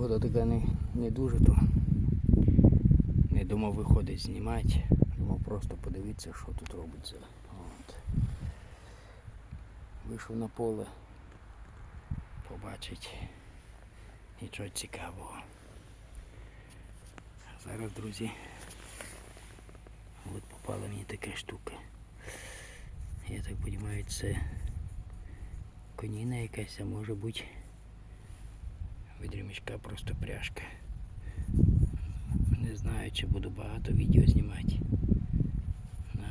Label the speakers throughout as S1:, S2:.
S1: Погода така не, не дуже, то не думав виходить знімати. Думав просто подивитися, що тут робиться. От. Вийшов на поле побачить нічого цікавого. Зараз, друзі, от попала мені така штука. Я так розумію, це коніна якась, а може бути від ремішка просто пряжка. Не знаю, чи буду багато відео знімати.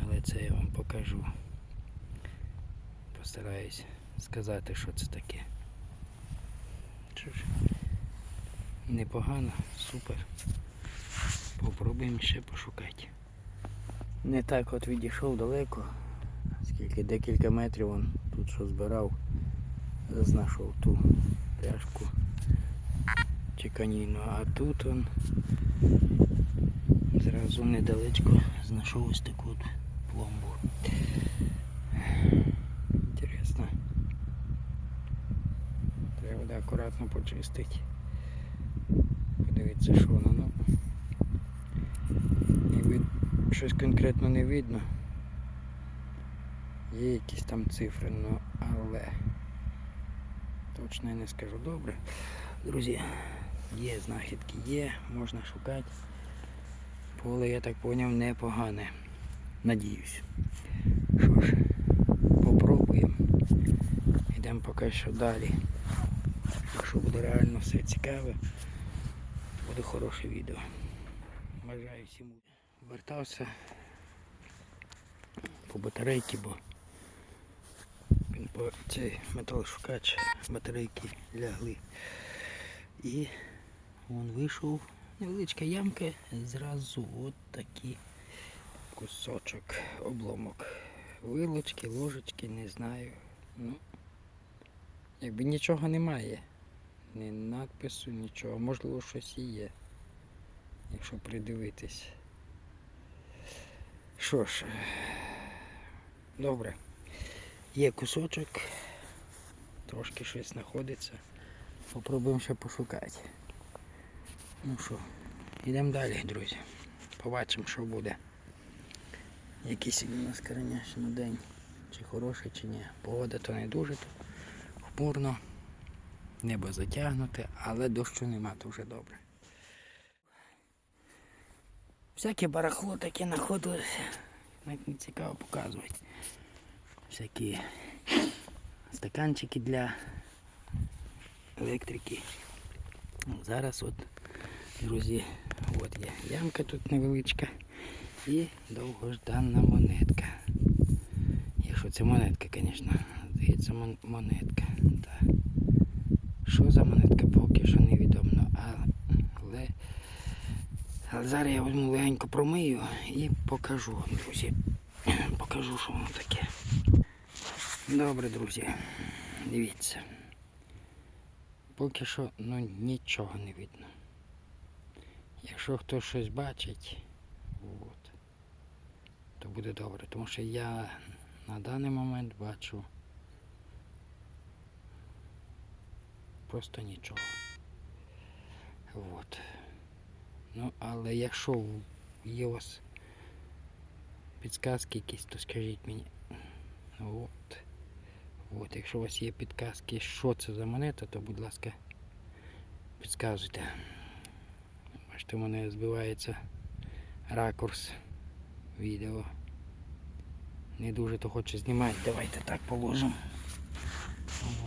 S1: Але це я вам покажу. Постараюсь сказати, що це таке. Що ж, непогано, супер. Попробуємо ще пошукати. Не так от відійшов далеко, скільки декілька метрів он тут що збирав, знайшов ту пряжку чеканіну, а тут он зразу недалечко знайшов ось таку от пломбу. Інтересно. Треба буде акуратно почистити. Подивитися, що воно. Ну, ніби щось конкретно не видно. Є якісь там цифри, ну але точно я не скажу добре. Друзі, є знахідки, є, можна шукати. Поле, я так зрозумів, непогане. Надіюсь. Що ж, попробуємо. Йдемо поки що далі. Якщо буде реально все цікаве, буде хороше відео. Бажаю всім. Вертався по батарейки, бо він по цей металошукач батарейки лягли. І він вийшов невеличка ямка, зразу от такий кусочок, обломок. Вилочки, ложечки, не знаю. Ну, якби нічого немає. Ні надпису, нічого. Можливо, щось і є. Якщо придивитись. Що ж, добре. Є кусочок, трошки щось знаходиться. Попробуємо ще пошукати. Ну що, йдемо далі, друзі. Побачимо, що буде. Який сьогодні у нас коротше день. Чи хороший, чи ні. Погода то не дуже то хмурно. Небо затягнуте, але дощу нема, то вже добре. Всяке барахло таке знаходилося. Навіть не цікаво показувати. Всякі стаканчики для електрики. Ну, Зараз от, друзі, от є ямка тут невеличка і довгожданна монетка. Якщо це монетка, звісно, здається мон- монетка. Так. Що за монетка, поки що невідомо. Але, але зараз я візьму легенько промию і покажу вам, друзі. Покажу, що воно таке. Добре, друзі. Дивіться. Поки що ну, нічого не видно. Якщо хтось щось бачить, от, то буде добре. Тому що я на даний момент бачу просто нічого. От. Ну, але якщо є у вас підказки якісь, то скажіть мені. От. От, якщо у вас є підказки, що це за монета, то будь ласка, підказуйте. Бачите, у мене збивається ракурс відео. Не дуже то хочу знімати. Давайте так положимо.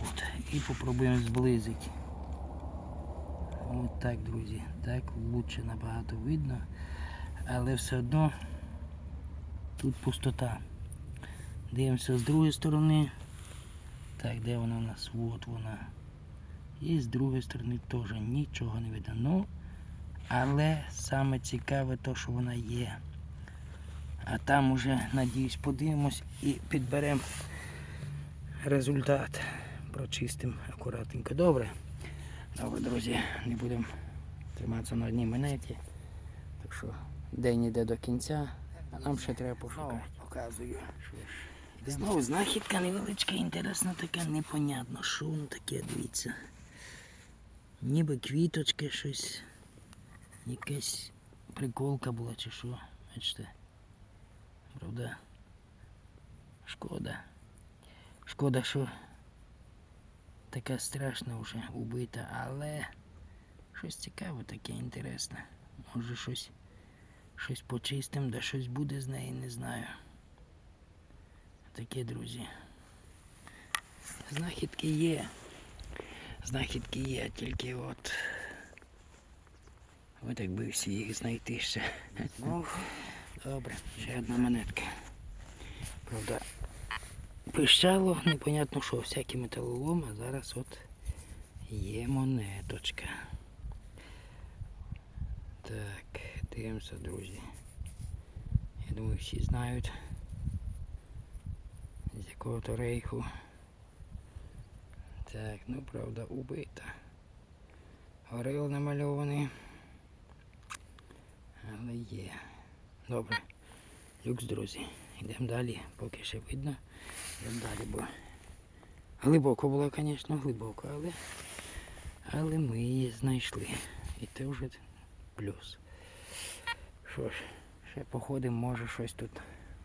S1: От. І попробуємо зблизити. От так, друзі. Так лучше набагато видно. Але все одно тут пустота. Дивимося з другої сторони. Так, де вона у нас? От вона. І з другої сторони теж нічого не видно. Ну, але саме цікаве то, що вона є. А там уже, надіюсь, подивимось і підберемо результат. Прочистимо акуратненько. Добре. Добре, друзі, не будемо триматися на одній монеті. Так що день іде до кінця, а нам ще треба пошукати. Показую. Знову знахідка невеличка, інтересна така, непонятно, що воно таке, дивіться. Ніби квіточки щось. Якась приколка була чи що. Бачите. Правда. Шкода. Шкода, що така страшна вже убита, але щось цікаве таке інтересне. Може щось, щось почистим, да щось буде з неї, не знаю. Таке, друзі. Знахідки є. Знахідки є, тільки от. От якби всі їх знайти ще. Ну, добре, ще одна монетка. Правда, пищало, непонятно що, всякі металолом, а зараз от є монеточка. Так, дивимося, друзі. Я думаю, всі знають, з якого то рейху. Так, ну правда, убита. Орел намальований. Але є. Добре. Люкс, друзі. Йдемо далі, поки ще видно. Йдемо далі, бо глибоко було, звісно, глибоко, але, але ми її знайшли. І це вже плюс. Що ж, ще походимо, може щось тут.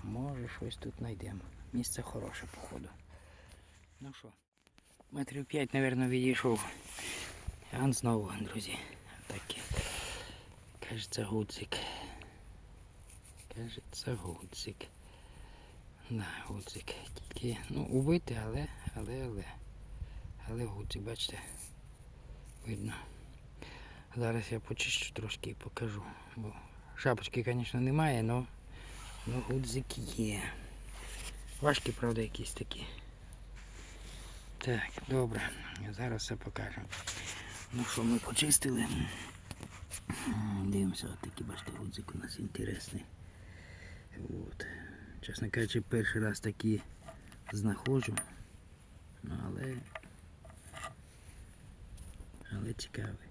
S1: Може щось тут знайдемо. Місце хороше, походу. Ну що, метрів п'ять, мабуть, відійшов. А знову, друзі. Таке. Кажеться гудзик. Кажеться гудзик. Да, гудзик. Тільки, ну, убитий, але, але, але. Але гудзик, бачите. Видно. Зараз я почищу трошки і покажу. Бо шапочки, звісно, немає, але гудзик є. Важкі, правда, якісь такі. Так, добре. я Зараз все покажу. Ну що, ми почистили. Дивимося, от такий, бачите, гудзик у нас інтересний. От. Чесно кажучи, перший раз такі знаходжу. Ну, але. Але цікавий.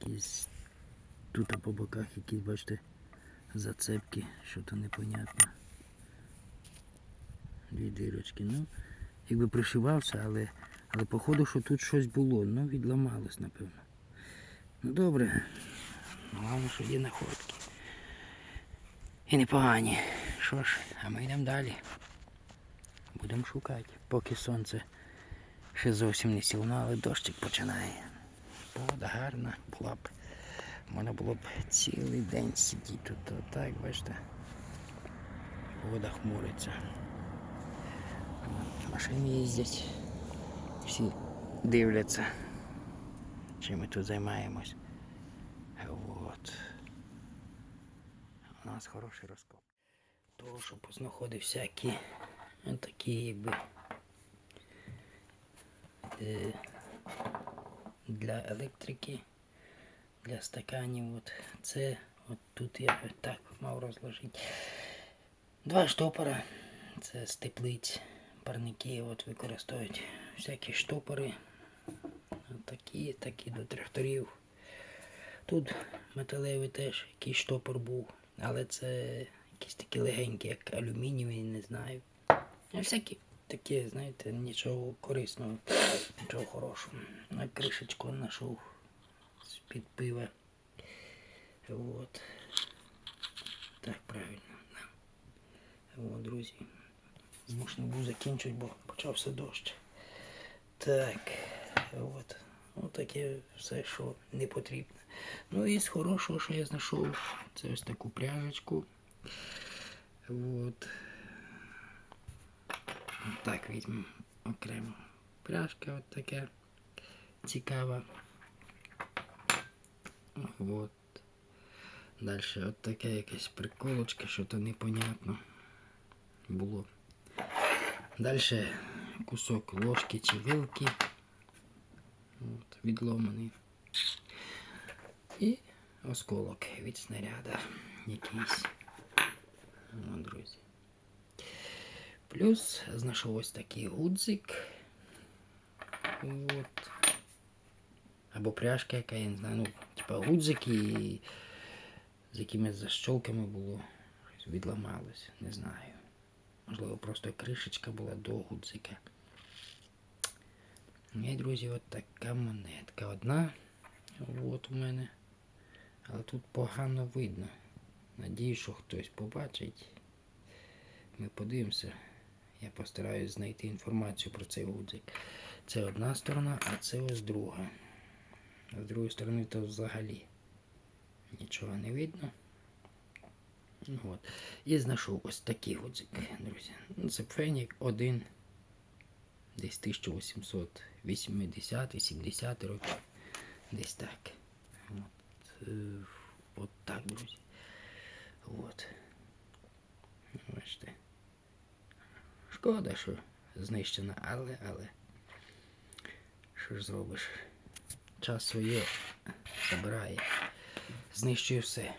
S1: Якісь тут по боках якісь, бачите, зацепки, що то непонятно. Дві дирочки. Ну, якби пришивався, але, але походу, що тут щось було, ну відламалось, напевно. Ну добре. Головне, що є находки. І непогані. Що ж, а ми йдемо далі. Будемо шукати, поки сонце ще зовсім не сіло, але дощик починає. Погода гарна була б. Можна було б цілий день сидіти тут. А так, бачите. Погода хмуриться. Машини їздять. Всі дивляться, чим ми тут займаємось. От. У нас хороший розкоп. Того, що познаходив всякі такі якби е, для електрики, для стаканів. От це от тут я так мав розложити. Два штопора. Це з теплиць. Парники от використовують всякі штопори. Такі, такі до тракторів. Тут металевий теж якийсь штопор був, але це якісь такі легенькі, як алюмінієві, не знаю. А всякі такі, знаєте, нічого корисного, нічого хорошого. На кришечку знайшов з-під пива. От. Так, правильно. Да. От, друзі. Змушений був закінчувати, бо почався дощ. Так, от. Ну, таке все, що не потрібно. Ну і з хорошого, що я знайшов, це ось таку пряжечку. От. Так, візьмемо окремо. Пряжка от така цікава. От. Далі от така якась приколочка, що то непонятно було. Далі кусок ложки чи вилки. От, відломаний. І осколок від снаряда якийсь. О, друзі. Плюс знайшов ось такий гудзик. От. Або пряжка, яка, я не знаю, ну, типа гудзики з якимись защолками було. Відламалось, не знаю. Можливо, просто кришечка була до гудзика. І, друзі, от така монетка. Одна. От у мене. Але тут погано видно. Надію, що хтось побачить. Ми подивимося. Я постараюсь знайти інформацію про цей гудзик. Це одна сторона, а це ось друга. З другої сторони то взагалі нічого не видно. От. І знайшов ось такий гудзик, друзі. Це Фенік 1 десь 1880-70 років. Десь так. От, е, от так, друзі. От. Бачите. Шкода, що знищена, але, але. Що ж зробиш? Час своє забирає. Знищує все.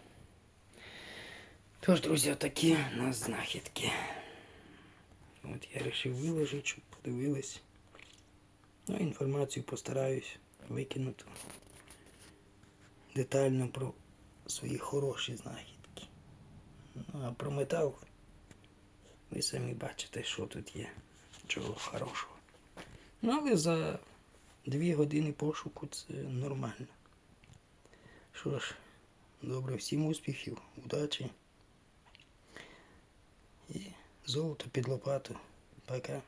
S1: Тож, друзі, отакі у нас знахідки. От я вирішив виложити, щоб подивились. Ну, інформацію постараюсь викинути детально про свої хороші знахідки. Ну, а про метал ви самі бачите, що тут є. Чого хорошого. Ну, але за дві години пошуку це нормально. Що ж, добре, всім успіхів, удачі. Золото під лопату. Пока.